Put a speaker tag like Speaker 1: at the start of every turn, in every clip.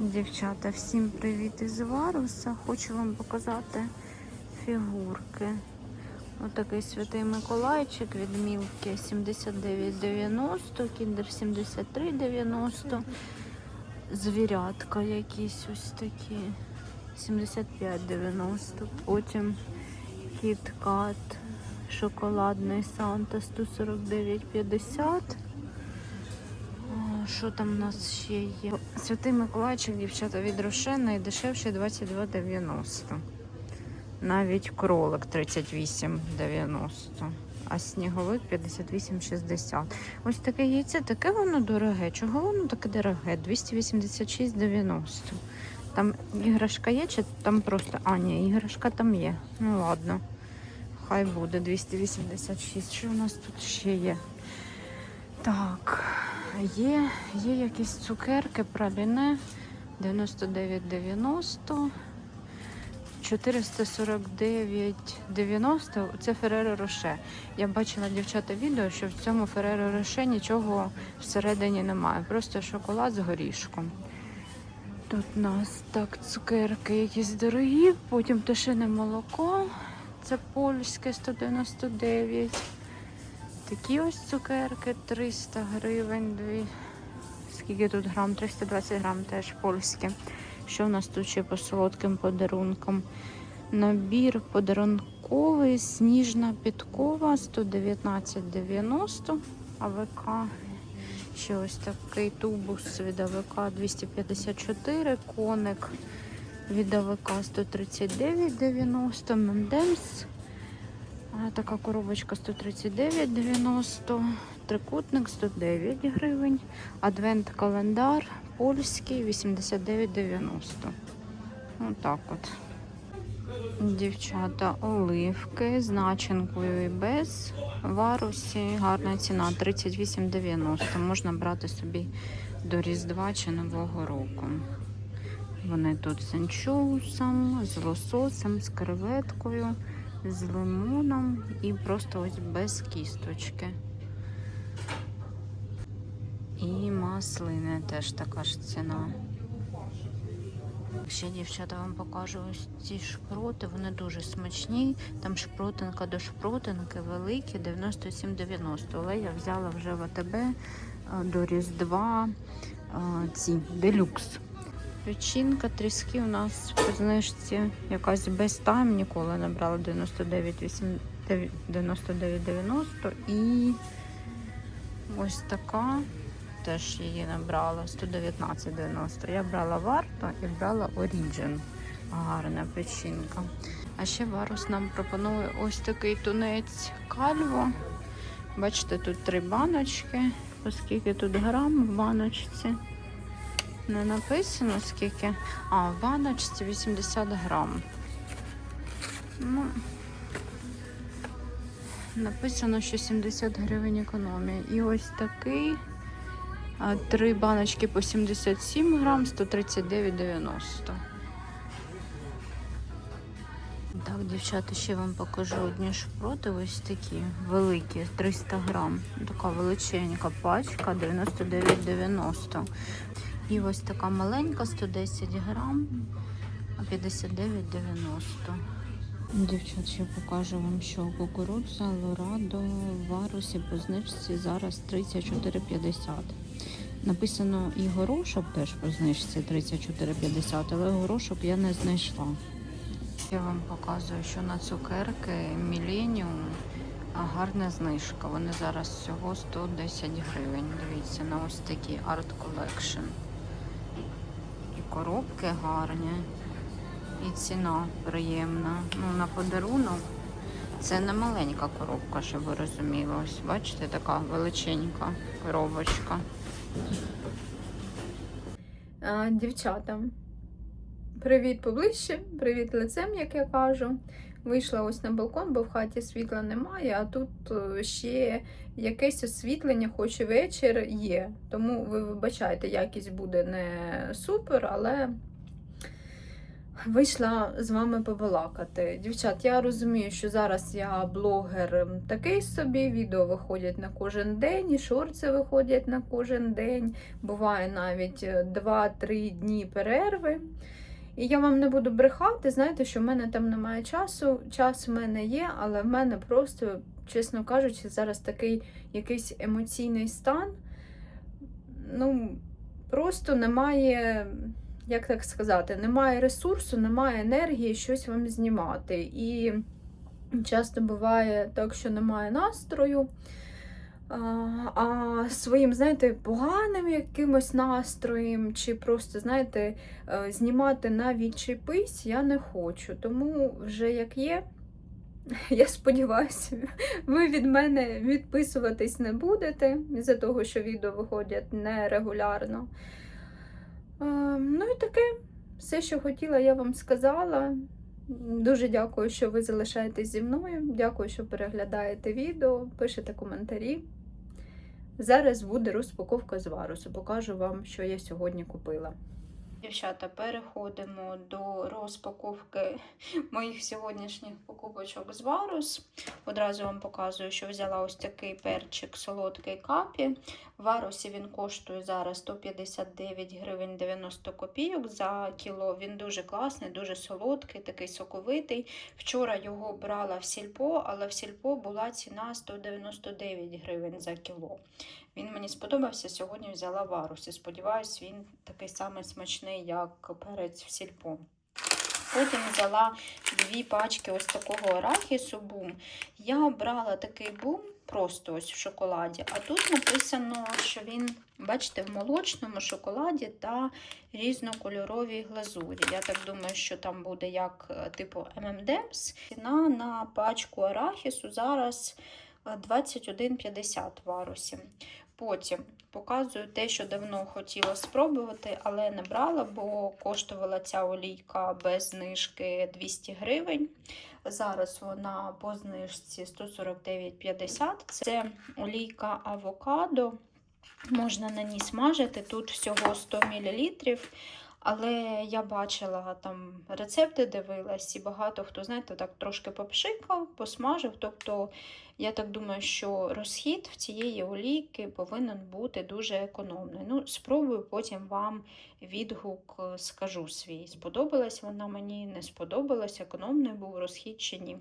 Speaker 1: Дівчата, всім привіт із Варуса. Хочу вам показати фігурки. Отакий святий Миколайчик від Мілки 79,90, кіндер 73,90. Звірятка якісь ось такі 75,90. Потім кіт-кат, шоколадний Санта 149,50. Що там у нас ще є? Святий Миколайчик, дівчата, від Рошена і дешевший 22,90. Навіть кролик 38,90. А сніговик 58,60. Ось таке яйце, таке воно дороге. Чого воно таке дороге? 286,90. Там іграшка є, чи там просто. А, ні, іграшка там є. Ну ладно. Хай буде 286. Що у нас тут ще є? Так, є, є якісь цукерки, праліне 99,90. 449,90 це Фереро Роше. Я бачила дівчата відео, що в цьому Фереро Роше нічого всередині немає, просто шоколад з горішком. Тут у нас так цукерки якісь дорогі, потім пташине молоко, це польське 199. Такі ось цукерки 300 гривень. Дві. Скільки тут грам? 320 грам теж польське. Що в нас тут ще по солодким подарункам? Набір подарунковий, сніжна підкова 119,90 АВК. Ще ось такий тубус від АВК 254, коник від АВК 139,90, Мендемс. Така коробочка 139,90, трикутник 109 гривень, адвент-календар польський 89,90. Отак от. Дівчата, оливки з начинкою і без варусі. Гарна ціна 38,90. Можна брати собі до Різдва чи Нового року. Вони тут з анчоусом, з лососем, з креветкою, з лимоном і просто ось без кісточки. І маслини теж така ж ціна. Ще дівчата вам покажу ось ці шпроти, вони дуже смачні. Там шпротинка до шпротинки великі, 97,90. Але я взяла вже в АТБ е, до Різдва е, ці делюкс. Печінка, тріски у нас по знижці якась без тайм, ніколи не брала 99,8 99,90 і ось така теж її набрала 119,90. Я брала варто і брала Origin. Гарна печінка. А ще Варус нам пропонує ось такий тунець кальво. Бачите, тут три баночки. Оскільки тут грам в баночці. Не написано скільки. А, в баночці 80 грам. Ну, написано, що 70 гривень економія. І ось такий. Три баночки по 77 грам, 139,90. Так, дівчата, ще вам покажу одні шпроти, ось такі великі, 300 грам. Така величенька пачка, 99,90. І ось така маленька, 110 грам, 59,90. Дівчат, ще покажу вам, що кукурудза Лорадо в варусі по знижці зараз 34,50. Написано і горошок теж по знижці 34,50, але горошок я не знайшла. Я вам показую, що на цукерки а, гарна знижка. Вони зараз всього 110 гривень. Дивіться, на ось такі Art Collection. Коробки гарні, і ціна приємна. Ну, на подарунок. Це не маленька коробка, щоб ви розуміли. Ось, бачите, така величенька коробочка.
Speaker 2: А, Дівчатам, привіт поближче, привіт лицем, як я кажу. Вийшла ось на балкон, бо в хаті світла немає, а тут е, ще якесь освітлення, хоч і вечір є. Тому ви вибачайте, якість буде не супер, але Вийшла з вами побалакати. Дівчат, я розумію, що зараз я блогер такий собі, відео виходять на кожен день, і шорти виходять на кожен день. Буває навіть е, 2-3 дні перерви. І я вам не буду брехати, знаєте, що в мене там немає часу. Час в мене є, але в мене просто, чесно кажучи, зараз такий якийсь емоційний стан. Ну, просто немає як так сказати, немає ресурсу, немає енергії щось вам знімати. І часто буває так, що немає настрою. А, своїм, знаєте, поганим якимось настроєм, чи просто, знаєте, е, знімати на відчепись я не хочу. Тому вже як є, я сподіваюся, ви від мене відписуватись не будете, із-за того, що відео виходять нерегулярно. Е, Ну і таке, все, що хотіла, я вам сказала. Дуже дякую, що ви залишаєтесь зі мною. Дякую, що переглядаєте відео, пишете коментарі. Зараз буде розпаковка з. Покажу вам, що я сьогодні купила.
Speaker 1: Дівчата, переходимо до розпаковки моїх сьогоднішніх покупочок з Варус. Одразу вам показую, що взяла ось такий перчик солодкий капі. В Варусі він коштує зараз 159 гривень 90 копійок за кіло. Він дуже класний, дуже солодкий, такий соковитий. Вчора його брала в сільпо, але в сільпо була ціна 199 гривень за кіло. Він мені сподобався, сьогодні взяла варус сподіваюсь, він такий самий смачний, як перець в сільпо. Потім взяла дві пачки ось такого арахісу бум. Я брала такий бум просто ось в шоколаді, а тут написано, що він, бачите, в молочному шоколаді та різнокольоровій глазурі. Я так думаю, що там буде як е, типу M&M's. Ціна на пачку арахісу зараз е, 21,50 в варусі. Потім показую те, що давно хотіла спробувати, але не брала, бо коштувала ця олійка без знижки 200 гривень. Зараз вона по знижці 149,50. Це олійка авокадо. Можна на ній смажити. Тут всього 100 мл. Але я бачила там рецепти, дивилась, і багато хто, знаєте, так трошки попшикав, посмажив. Тобто, я так думаю, що розхід в цієї олійки повинен бути дуже економний. Ну, спробую потім вам відгук е, скажу свій. Сподобалась вона мені, не сподобалась, економний був розхід чи ні.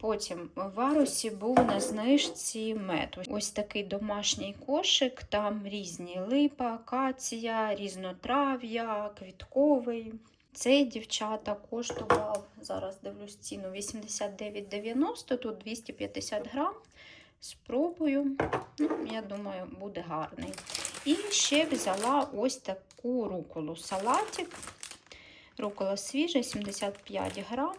Speaker 1: Потім в Варусі був на знижці мед. Ось такий домашній кошик, там різні липа, акація, різнотрав'я, квітковий. Цей дівчата коштував, зараз дивлюсь ціну, 89,90, тут 250 грам. Спробую. Ну, я думаю, буде гарний. І ще взяла ось таку руколу. Салатик. Рукола свіжа, 75 грам,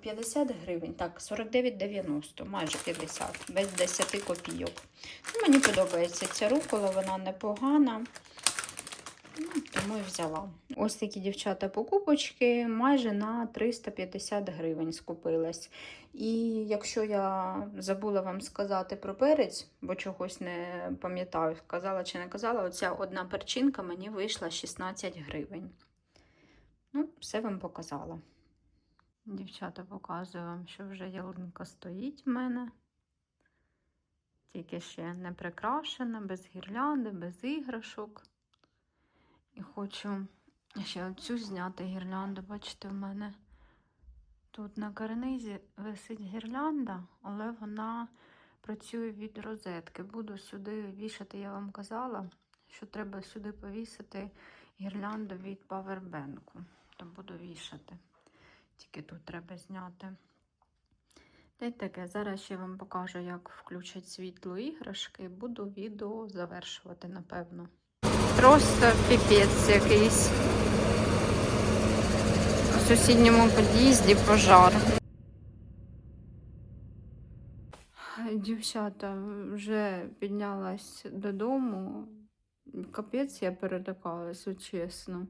Speaker 1: 50 гривень. Так, 49,90, майже 50, без 10 копійок. Ну, мені подобається ця рукола, вона непогана. Ну, тому і взяла. Ось такі дівчата покупочки майже на 350 гривень скупилась. І якщо я забула вам сказати про перець, бо чогось не пам'ятаю, казала чи не казала, оця одна перчинка мені вийшла 16 гривень. Ну, все вам показала. Дівчата, показую вам, що вже ялинка стоїть в мене. Тільки ще не прикрашена, без гірлянди, без іграшок. І хочу ще оцю зняти гірлянду. Бачите, в мене тут на карнизі висить гірлянда, але вона працює від розетки. Буду сюди вішати, я вам казала, що треба сюди повісити гірлянду від павербенку. То буду вішати. Тільки тут треба зняти. Та й таке, зараз ще вам покажу, як включать світло іграшки. Буду відео завершувати, напевно. Просто піпець якийсь. В сусідньому під'їзді пожар. Дівчата, вже піднялась додому. Капець я перелякалась, чесно.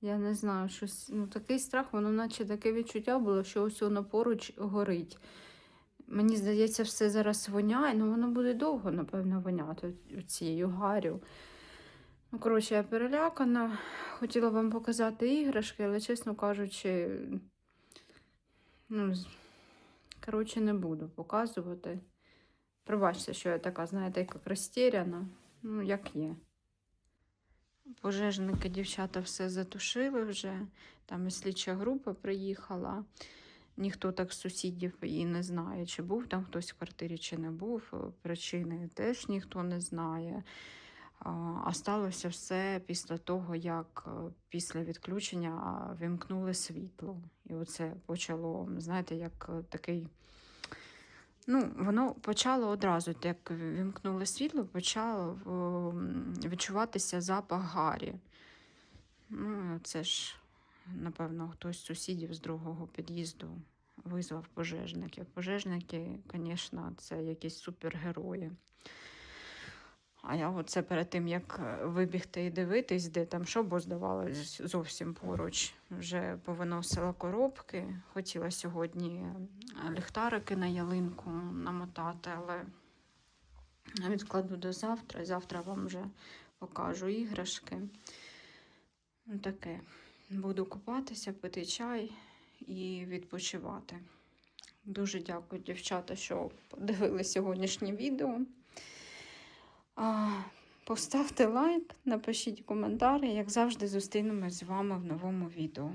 Speaker 1: Я не знаю, щось, ну такий страх, воно наче таке відчуття було, що ось воно поруч горить. Мені здається, все зараз воняє, ну воно буде довго, напевно, воняти цією гарю. Ну, коротше, я перелякана. Хотіла вам показати іграшки, але, чесно кажучи, ну, коротше, не буду показувати. Пробачте, що я така, знаєте, як розтіряна. Ну, як є. Пожежники, дівчата, все затушили вже. Там і слідча група приїхала. Ніхто так з сусідів і не знає, чи був там хтось в квартирі, чи не був. Причини теж ніхто не знає. А сталося все після того, як е, після відключення вимкнули світло. І оце почало, знаєте, як е, такий. Ну, воно почало одразу, як вімкнули світло, почав відчуватися запах гарі. Ну, це ж, напевно, хтось з сусідів з другого під'їзду визвав пожежників. Пожежники, звісно, це якісь супергерої. А я оце перед тим, як е, вибігти і дивитись, де там що, бо здавалось зовсім поруч. Вже повиносила коробки. Хотіла сьогодні е, ліхтарики на ялинку намотати, але відкладу до завтра. Завтра вам вже покажу іграшки. Таке. Буду купатися, пити чай і відпочивати. Дуже дякую, дівчата, що подивилися сьогоднішнє відео. А, Поставте лайк, напишіть коментарі. Як завжди, зустрінемось з вами в новому відео.